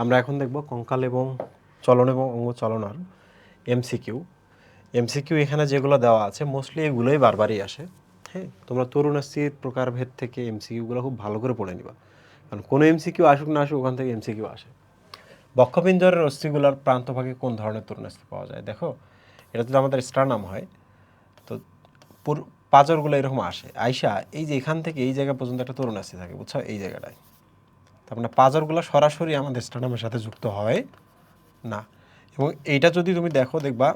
আমরা এখন দেখব কঙ্কাল এবং চলন এবং অঙ্গ চলনার এমসিকিউ এমসিকিউ এখানে যেগুলো দেওয়া আছে মোস্টলি এগুলোই বারবারই আসে। হ্যাঁ তোমরা তরুণাস্থির প্রকারভেদ থেকে এমসিকিউগুলো খুব ভালো করে পড়ে নিবা। কারণ কোনো এমসিকিউ আসুক না আসুক, ওখান থেকে এমসিকিউ আসে। বক্ষপিঞ্জরের অস্থিগুলার প্রান্তভাগে কোন ধরনের তরুণাস্থি পাওয়া যায়? দেখো, এটা যদি আমাদের স্টারনাম হয়, তো পাঁজরগুলো এরকম আসে। আইসা, এই যে এখান থেকে এই জায়গা পর্যন্ত একটা তরুণাস্থি থাকে, বুঝছ? এই জায়গাটায়। তার মানে পাঁজরগুলো সরাসরি আমাদের স্টারনামের সাথে যুক্ত হয় না। এবং এইটা যদি তুমি দেখো, দেখবা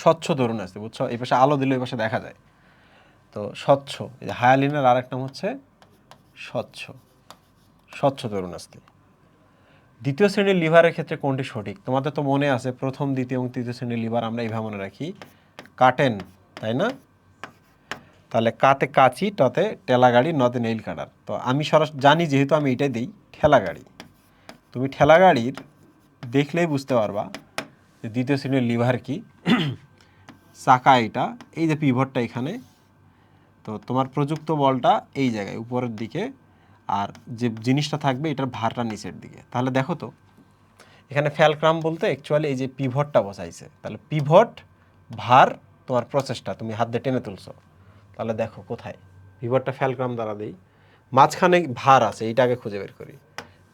স্বচ্ছ তরুণ আসছে বুঝছ? এই পাশে আলো দিলে এই পাশে দেখা যায়। তো স্বচ্ছ, এই যে হায়ালিনের আরেক নাম হচ্ছে স্বচ্ছ। স্বচ্ছ তরুণ আসতে দ্বিতীয় শ্রেণির লিভারের ক্ষেত্রে কোনটি সঠিক? তোমাদের তো মনে আছে, প্রথম, দ্বিতীয় এবং তৃতীয় শ্রেণির লিভার আমরা এইভাবে মনে রাখি। কাটেন, তাই না? তাহলে কাতে কাচি টতে টেলা গাড়ি নতে নেইল কাটার তো আমি সরাসরি জানি যেহেতু আমি এটাই দিই ঠেলা গাড়ি তুমি ঠেলা গাড়ির দেখলেই বুঝতে পারবা যে দ্বিতীয় শ্রেণির লিভার কি। চাকা এটা, এই যে পিভটটা এখানে। তো তোমার প্রযুক্ত বলটা এই জায়গায়, উপরের দিকে। আর যে জিনিসটা থাকবে, এটার ভারটা নিচের দিকে। তাহলে দেখো তো, এখানে ফ্যালক্রাম বলতে অ্যাকচুয়ালি এই যে পিভটটা বসাইছে। তাহলে পিভট, ভার, তোমার প্রচেষ্টা, তুমি হাত দিয়ে টেনে তুলছো। তাহলে দেখো কোথায়। পিভটটা ফ্যালক্রাম দ্বারা দিই। মাঝখানে ভার আছে, এইটা আগে খুঁজে বের করি।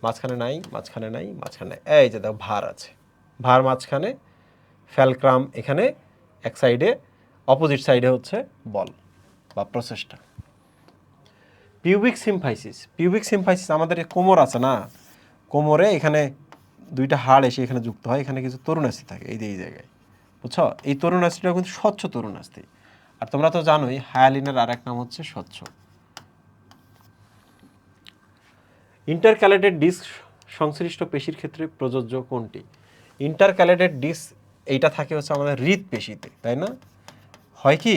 মাঝখানে নাই মাঝখানে নাই, মাঝখানে এই যে দেখো, ভার আছে। ভার মাঝখানে ফ্যালক্রাম এখানে, এক সাইডে অপোজিট সাইডে হচ্ছে বল বা প্রচেষ্টা। পিউবিক সিম্ফাইসিস পিউবিক সিম্ফাইসিস আমাদের কোমর আছে না? কোমরে এখানে দুইটা হাড় এসে এখানে যুক্ত হয়, এখানে কিছু তরুণাস্থি থাকে, এই যে, এই জায়গায়। বুঝছ? এই তরুণাস্থিটা কিন্তু স্বচ্ছ তরুণাস্থি আর তোমরা তো জানোই, হায়ালিনের আর এক নাম হচ্ছে স্বচ্ছ। ইন্টারক্যালেটেড ডিস্ক সংশ্লিষ্ট পেশির ক্ষেত্রে প্রযোজ্য কোনটি? ইন্টারক্যালেটেড ডিস্ক, এইটা থাকে হচ্ছে আমাদের হৃদপেশিতে তাই না? হয় কি?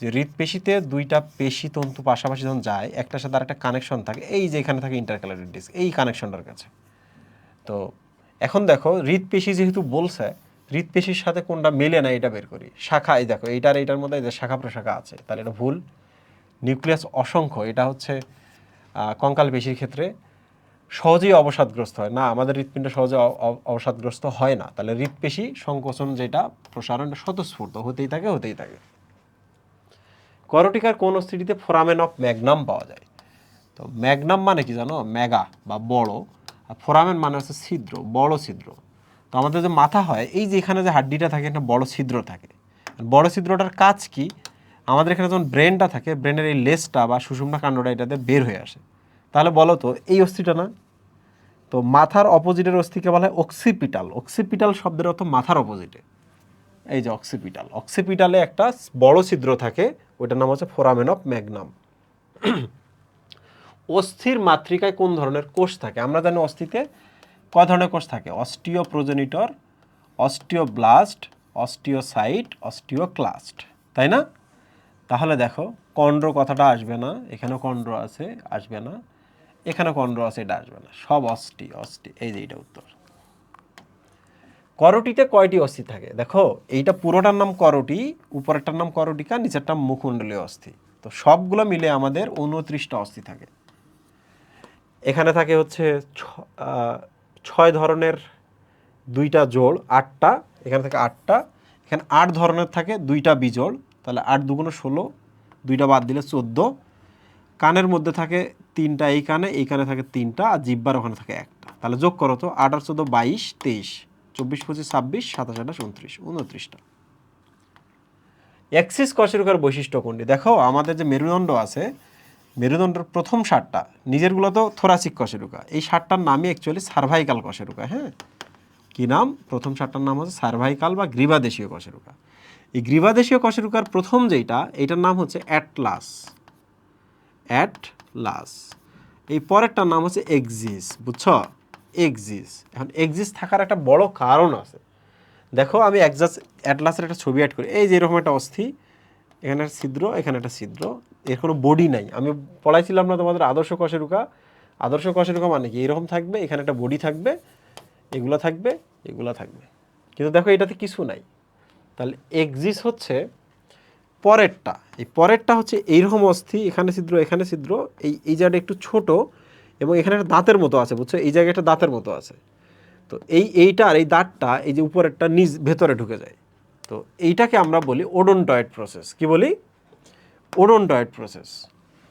যে হৃদপেশিতে দুইটা পেশি তন্তু পাশাপাশি যখন যায়, একটার সাথে আরেকটা কানেকশন থাকে, এই যে এখানে থাকে ইন্টারক্যালেটেড ডিস্ক এই কানেকশনটার কাছে। তো এখন দেখো হৃদপেশি যেহেতু বলছে হৃদপেশির সাথে কোনটা মেলে না, এটা বের করি। শাখা, এই দেখো, এইটার এইটার মধ্যে এই যে শাখা প্রশাখা আছে, তাহলে এটা ভুল। নিউক্লিয়াস অসংখ্য, এটা হচ্ছে কঙ্কাল পেশির ক্ষেত্রে সহজেই অবসাদগ্রস্ত হয়। না, আমাদের হৃৎপিণ্ড সহজে অবসাদগ্রস্ত হয় না। তাহলে হৃৎপেশি সংকোচন যেটা, প্রসারণ স্বতঃস্ফূর্ত, হতেই থাকে হতেই থাকে। করটিকার কোন অস্থিটিতে ফোরামেন অফ ম্যাগনাম পাওয়া যায়। তো ম্যাগনাম মানে কি জানো? মেগা বা বড়। আর ফোরামেন মানে হচ্ছে ছিদ্র, বড় ছিদ্র। তো আমাদের যে মাথা হয়, এই যে এখানে যে হাড্ডিটা থাকে, একটা বড় ছিদ্র থাকে। বড় ছিদ্রটার কাজ কি? আমাদের এখানে যখন ব্রেনটা থাকে, ব্রেনের এই লেসটা বা সুষুম্না কাণ্ডটা এটাতে বের হয়ে আসে। তাহলে বলো তো, এই অস্থিটা না? তো মাথার অপোজিটের অস্থিকে বলা হয় অক্সিপিটাল। অক্সিপিটাল শব্দের অর্থ মাথার অপোজিটে। এই যে অক্সিপিটাল। অক্সিপিটালে একটা বড় ছিদ্র থাকে, ওইটার নাম হচ্ছে ফোরামেন অফ ম্যাগনাম। অস্থির মাতৃকায় কোন ধরনের কোষ থাকে? আমরা জানি অস্থিতে কয় ধরনের কোষ থাকে osteoprogenitor osteoblast, osteocyte, osteoclast, তাই না? তাহলে দেখো, কন্ড্র কথাটা আসবে না, এখানেও কন্ড্র আছে, আসবে না এখানে কন্ড্র আছে, এটা আসবে না, সব অস্টি অস্টি, এই যে এইটা উত্তর। করটিতে কয়টি অস্থি থাকে? দেখো, এইটা পুরোটার নাম করটি, উপরেরটার নাম করটিকা নিচেরটা মুখমণ্ডলীয় অস্থি। তো সবগুলো মিলে আমাদের উনত্রিশটা অস্থি থাকে। এখানে থাকে হচ্ছে ছয় ধরনের দুইটা জোড়, আটটা, এখানে থাকে আটটা, এখানে আট ধরনের থাকে, দুইটা বিজোড়, তাহলে আট দুগুণ ষোলো, দুইটা বাদ দিলে চোদ্দ। কানের মধ্যে থাকে তিনটা এই কানে এই কানে থাকে তিনটা, আর জিব্বার ওখানে থাকে একটা। তাহলে যোগ করো তো আট আর চোদ্দ, বাইশ, তেইশ, চব্বিশ, পঁচিশ, ছাব্বিশ, সাতাশ, আঠাশ, উনত্রিশ, উনত্রিশটা। অ্যাক্সিস কশেরুকার বৈশিষ্ট্য কোনটি? দেখো, আমাদের যে মেরুদণ্ড আছে মেরুদণ্ডের প্রথম সারটা, নিজেরগুলো তো থোরাসিক কশেরুকা এই সারটার নামই অ্যাকচুয়ালি সার্ভাইকাল কশেরুকা হ্যাঁ? কি নাম? প্রথম সারটার নাম হচ্ছে সার্ভাইকাল বা গ্রীবাদেশীয় কশেরুকা এই গ্রীবাদেশীয় কশেরুকার প্রথম যেইটা এটার নাম হচ্ছে অ্যাটলাস অ্যাটলাস এই পরেরটার নাম হচ্ছে এক্সিস বুঝছ? এক্সিস এখন এক্সিস থাকার একটা বড় কারণ আছে। দেখো, আমি একজাস অ্যাটলাসের একটা ছবি অ্যাড করি। এই যে এরকম একটা অস্থি, এখানে একটা ছিদ্র, এখানে একটা ছিদ্র। এর কোনো বডি নাই। আমি পড়াইছিলাম না তোমাদের আদর্শ কশেরুকা। আদর্শ কশেরুকা মানে কি? এরকম থাকবে, এখানে একটা বডি থাকবে, এগুলো থাকবে এগুলো থাকবে। কিন্তু দেখো, এটাতে কিছু নাই। তাহলে এক্সিস হচ্ছে পরেরটা। এই পরেরটা হচ্ছে এইরকম অস্থি, এখানে ছিদ্র এখানে ছিদ্র, এই এই জায়গাটা একটু ছোট এবং এখানে একটা দাঁতের মতো আছে, বুঝছ? এই জায়গায় একটা দাঁতের মতো আছে। তো এই এইটার এই দাঁতটা, এই যে উপরেরটা নিজ ভেতরে ঢুকে যায়। তো এইটাকে আমরা বলি ওডোনটয়েড প্রসেস কি বলি? ওডোনটয়েড প্রসেস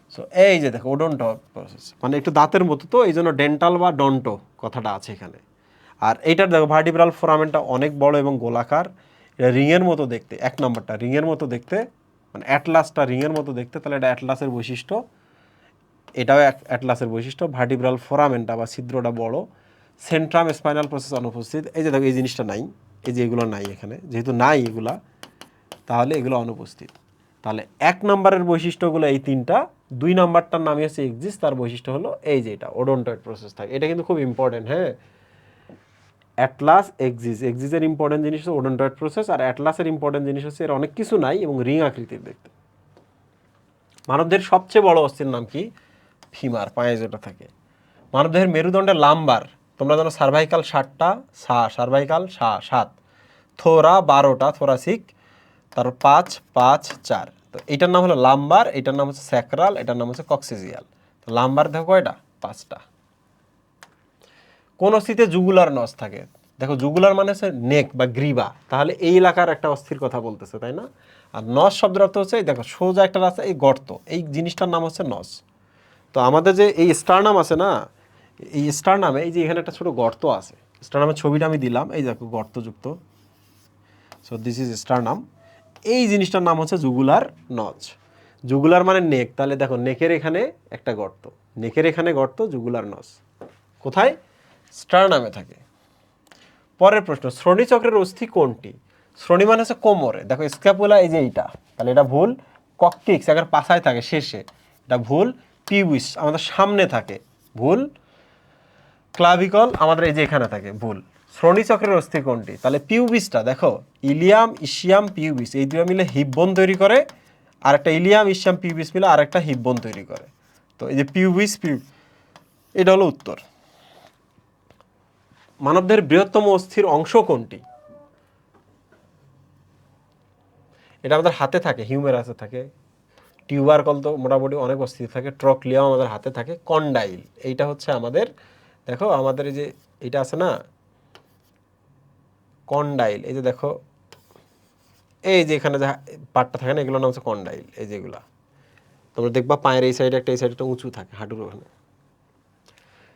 সো এই যে দেখো, ওডোনটয়েড প্রসেস মানে একটু দাঁতের মতো তো এই জন্য ডেন্টাল বা ডন্টো কথাটা আছে এখানে। আর এইটার দেখো ভার্টিব্রাল ফোরামেনটা অনেক বড় এবং গোলাকার। এটা রিংয়ের মতো দেখতে, এক নম্বরটা, রিংয়ের মতো দেখতে মানে অ্যাটলাসটা রিংয়ের মতো দেখতে, তাহলে এটা অ্যাটলাসের বৈশিষ্ট্য। এটাও এক- অ্যাটলাসের বৈশিষ্ট্য ভার্টিব্রাল ফোরামেনটা বা ছিদ্রটা বড়। সেন্ট্রাম স্পাইনাল প্রসেস অনুপস্থিত। এই যে দেখো, এই জিনিসটা নাই, এই যে এগুলো নাই এখানে, যেহেতু নাই এগুলা, তাহলে এগুলো অনুপস্থিত। তাহলে এক নম্বরের বৈশিষ্ট্যগুলো এই তিনটা, দুই নম্বরটার নামই হচ্ছে এক্সিস তার বৈশিষ্ট্য হলো এই যে এটা ওডোনটয়েড প্রসেস থাকে। এটা কিন্তু খুব ইম্পর্টেন্ট হ্যাঁ? অ্যাটলাস এক্সিস এক্সিসের ইম্পর্টেন্ট জিনিস হচ্ছে ওডোনটয়েড প্রসেস আর অ্যাটলাসের ইম্পর্টেন্ট জিনিস হচ্ছে এর অনেক কিছু নাই এবং রিং আকৃতির দেখতে। মানবদের সবচেয়ে বড় অস্থির নাম কি? ফিমার পায়ে যেটা থাকে। মানবদেহের মেরুদণ্ডের লাম্বার, তোমরা জানো সার্ভাইকাল ষাটটা সা, সার্ভাইকাল সা, সাত। থোরা বারোটা, থোরাসিক তারপর পাঁচ পাঁচ, চার। তো এটার নাম হলো লাম্বার, এটার নাম হচ্ছে স্যাক্রাল, এটার নাম হচ্ছে কক্সিজিয়াল। তো লাম্বার দেখো কয়টা? পাঁচটা। কোন অস্থিতে জুগুলার নস থাকে? দেখো জুগুলার মানে হচ্ছে নেক বা গ্রীবা। তাহলে এই এলাকার একটা অস্থির কথা বলতেছে, তাই না? আর নস শব্দের অর্থ হচ্ছে, এই দেখো সোজা একটা রাস্তা, এই গর্ত, এই জিনিসটার নাম হচ্ছে নস। তো আমাদের যে এই স্টারনাম আছে না, এই স্টারনামে, এই যে এখানে একটা ছোট গর্ত আছে, স্টারনামের ছবিটা আমি দিলাম, এই দেখো গর্তযুক্ত। So this is sternum. এই জিনিসটার নাম হচ্ছে জুগুলার নচ জুগুলার মানে নেক। তাহলে দেখো, নেকের এখানে একটা গর্ত। নেকের এখানে গর্ত, জুগুলার নস কোথায়? স্টার নামে থাকে। পরের প্রশ্ন, শ্রোণী চক্রের অস্থি কোনটি? শ্রোণী মানে হচ্ছে কোমরে। দেখো স্ক্যাপুলা এই যে এইটা। তাহলে এটা ভুল। ককটিক্স একের পাশায় থাকে, শেষে। এটা ভুল। পিউইস আমাদের সামনে থাকে। ভুল। ক্লাভিকল আমাদের এই যে এখানে থাকে, ভুল। শ্রোণী চক্রের অস্থি কোনটি? তাহলে পিউবিসটা, দেখো, ইলিয়াম ইশিয়াম পিউবিস, এই দুটো মিলে হিপবোন তৈরি করে আর একটা ইলিয়াম ইশিয়াম পিউবিস মিলে আর একটা হিপবোন তৈরি করে। তো এই যে পিউবিস, পিউ এটা হলো উত্তর। মানবদের বৃহত্তম অস্থির অংশ কোনটি? এটা আমাদের হাতে থাকে হিউমেরাসে থাকে। টিউবারকল তো মোটামুটি অনেক অস্থির থাকে ট্রকলিয়াও আমাদের হাতে থাকে, কন্ডাইল। এইটা হচ্ছে আমাদের, দেখো, আমাদের যে, এটা আছে না কন্ডাইল, এই যে দেখো, এই যে এখানে যে পাটটা থাকে না, এগুলোর নাম হচ্ছে কন্ডাইল, এই যেগুলা তোমরা দেখবা পায়ের এই সাইডে একটা, এই সাইডে একটা উঁচু থাকে হাঁটুর ওখানে।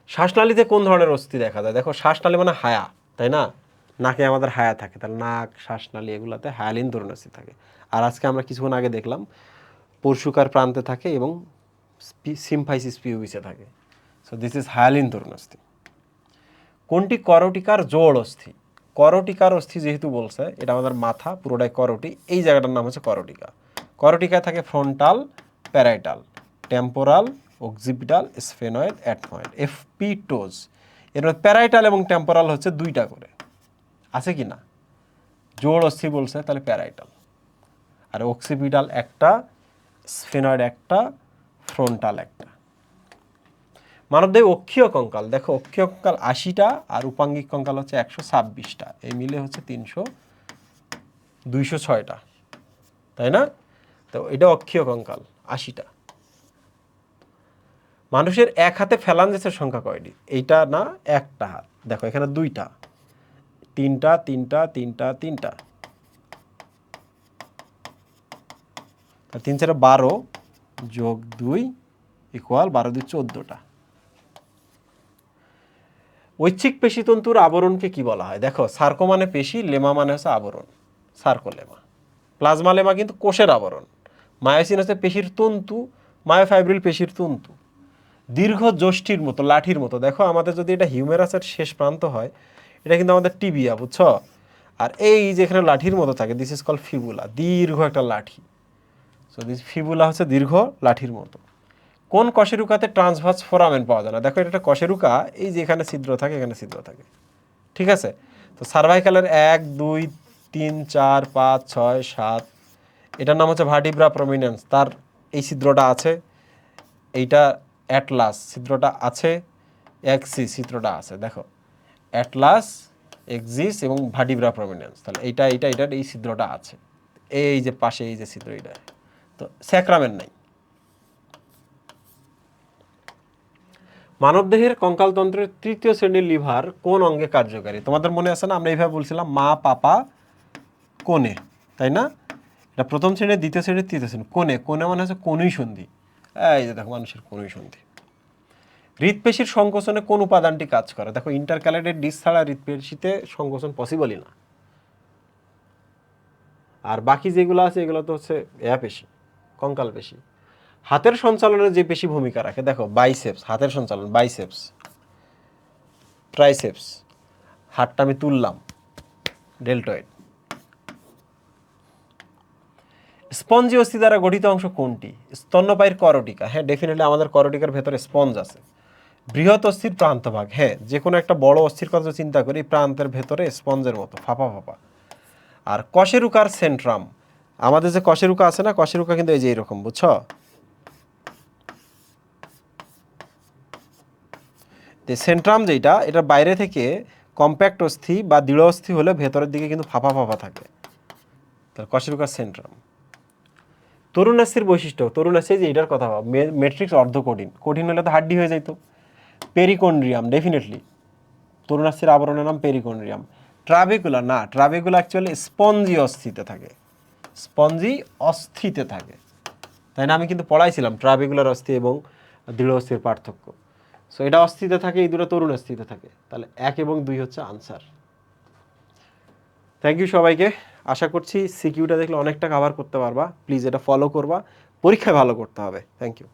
শ্বাসনালীতে কোন ধরনের অস্থি দেখা যায়? দেখো, শ্বাসনালী মানে হায়া, তাই না? নাকে আমাদের হায়া থাকে, তাহলে নাক, শ্বাসনালী এগুলাতে হায়ালিন ধরনের অস্থি থাকে। আর আজকে আমরা কিছুক্ষণ আগে দেখলাম, পরশুকার প্রান্তে থাকে এবং সিমফাইসিস পিউবিসে থাকে। সো দিস ইজ হায়ালিন তরুণ অস্থি। কোনটি করটিকার জোড় অস্থি? করটিকার অস্থি যেহেতু বলছে, এটা আমাদের মাথা, পুরোটাই করটি। এই জায়গাটার নাম হচ্ছে করটিকা করটিকায় থাকে frontal parietal temporal occipital sphenoid ethmoid FP টোজ এর মধ্যে প্যারাইটাল এবং টেম্পোরাল হচ্ছে দুইটা করে। আছে কি না? জোর অস্থি বলছে, তাহলে প্যারাইটাল আর অক্সিপিটাল একটা স্ফেনয়েড একটা ফ্রন্টাল একটা। মানবদেহ অক্ষীয় কঙ্কাল। দেখো, অক্ষীয় কঙ্কাল আশিটা আর উপাঙ্গিক কঙ্কাল হচ্ছে একশো ছাব্বিশটা। এই মিলে হচ্ছে তিনশো, দুইশো ছয়টা। তাই না? তো এটা অক্ষীয় কঙ্কাল, আশিটা। মানুষের এক হাতে ফ্যালাঞ্জেসের সংখ্যা কয়টি? এইটা না, একটা হাত। দেখো, এখানে দুইটা। তিনটা তিনটা তিনটা তিনটা। তিন চারে বারো যোগ দুই ইকুয়াল বারো দুই চোদ্দোটা। ঐচ্ছিক পেশিতন্তুর আবরণকে কি বলা হয়? দেখো, সার্কো মানে পেশি, লেমা মানে হচ্ছে আবরণ সার্কোলেমা প্লাজমা লেমা কিন্তু কোষের আবরণ। মায়োসিন হচ্ছে পেশির তন্তু, মায়োফাইব্রিল পেশির তন্তু। দীর্ঘ যষ্টির মতো, লাঠির মতো। দেখো, আমাদের যদি এটা হিউমেরাসের শেষ প্রান্ত হয়, এটা কিন্তু আমাদের টিবিয়া, বুঝছ? আর এই যেখানে লাঠির মতো থাকে দিস ইজ কল ফিবুলা দীর্ঘ একটা লাঠি। সো দিস ফিবুলা হচ্ছে দীর্ঘ লাঠির মতো। কোন কশেরুকাতে ট্রান্সভার্স ফোরামেন পাওয়া যায় না? দেখো, এটা একটা কশেরুকা, এই যে এখানে ছিদ্র থাকে, এখানে ছিদ্র থাকে। ঠিক আছে? তো সার্ভাইকালের এক, দুই, তিন, চার, পাঁচ, ছয়, সাত, এটার নাম হচ্ছে ভার্টিব্রা প্রমিনেন্স। তার এই ছিদ্রটা আছে, এইটা অ্যাটলাস ছিদ্রটা আছে এক্সি ছিদ্রটা আছে। দেখো, অ্যাটলাস এক্সিস এবং ভার্টিব্রা প্রমিনেন্স। তাহলে এইটা এইটা এটার এই ছিদ্রটা আছে। এই যে পাশে, এই যে ছিদ্র এটা তো স্যাক্রামেন্ট নাই। মানবদেহের কঙ্কালতন্ত্রের তৃতীয় শ্রেণির লিভার কোন অঙ্গে কার্যকারী? তোমাদের মনে আছে না? আমরা এইভাবে বলছিলাম মা, পাপা, কোণে, তাই না? এটা প্রথম শ্রেণির দ্বিতীয় শ্রেণির তৃতীয় শ্রেণি। কোণে কোণে মানে হচ্ছে কোনই সন্ধি। এই যে দেখো, মানুষের কোনই সন্ধি। হৃদপেশির সংকোচনে কোন উপাদানটি কাজ করে? দেখো ইন্টারক্যালেটেড ডিস ছাড়া হৃদপেশিতে সংকোচন পসিবলই না। আর বাকি যেগুলো আছে, এগুলো তো হচ্ছে এয়া পেশি, কঙ্কাল পেশি। হাতের সঞ্চালনের যে পেশি ভূমিকা রাখে, দেখো বাইসেপস হাতের সঞ্চালন বাইসেপস ট্রাইসেপস হাতটা আমি তুললাম ডেল্টয়েড স্পঞ্জি অস্থি দ্বারা গঠিত অংশ কোনটি? স্তন্যপায়ীর করটিকা। হ্যাঁ ডেফিনেটলি আমাদের করটিকার ভেতরে স্পঞ্জ আছে। বৃহৎ অস্থির প্রান্তভাগ। হ্যাঁ যে কোনো একটা বড় অস্থির কথা চিন্তা করি, প্রান্তের ভেতরে স্পঞ্জের মতো, ফাঁপা ফাঁপা। আর কশেরুকার সেন্ট্রাম আমাদের যে কশেরুকা আছে না, কশেরুকা কিন্তু এই যে এরকম, বুঝছ? যে সেন্ট্রাম যেটা এটা বাইরে থেকে কম্প্যাক্ট অস্থি বা দৃঢ় অস্থি হলে ভেতরের দিকে কিন্তু ফাঁপা ফাঁপা থাকে তাহলে কশেরুকার সেন্ট্রাম। তরুণাস্থির বৈশিষ্ট্য তরুণাস্থি যে এটার কথা মেট্রিক্স অর্ধ কঠিন কঠিন হলে তো হাড্ডি হয়ে যাইতো। পেরিকন্ড্রিয়াম ডেফিনেটলি তরুণাস্থির আবরণের নাম পেরিকন্ড্রিয়াম ট্রাভেকুলা না ট্রাভেকুলা অ্যাকচুয়ালি স্পঞ্জি অস্থিতে থাকে। স্পঞ্জি অস্থিতে থাকে। তাই না? আমি কিন্তু পড়াইছিলাম ট্রাভেকুলার অস্থি এবং দৃঢ় অস্থির পার্থক্য। সো এটা অস্থিতে থাকে, এই দুটো তরুণ অস্থিতে থাকে। তাহলে এক এবং দুই হচ্ছে আনসার থ্যাংক ইউ সবাইকে। আশা করছি সিকিউটা দেখলে অনেকটা কাভার করতে পারবা। প্লিজ এটা ফলো করবা। পরীক্ষায় ভালো করতে হবে। Thank you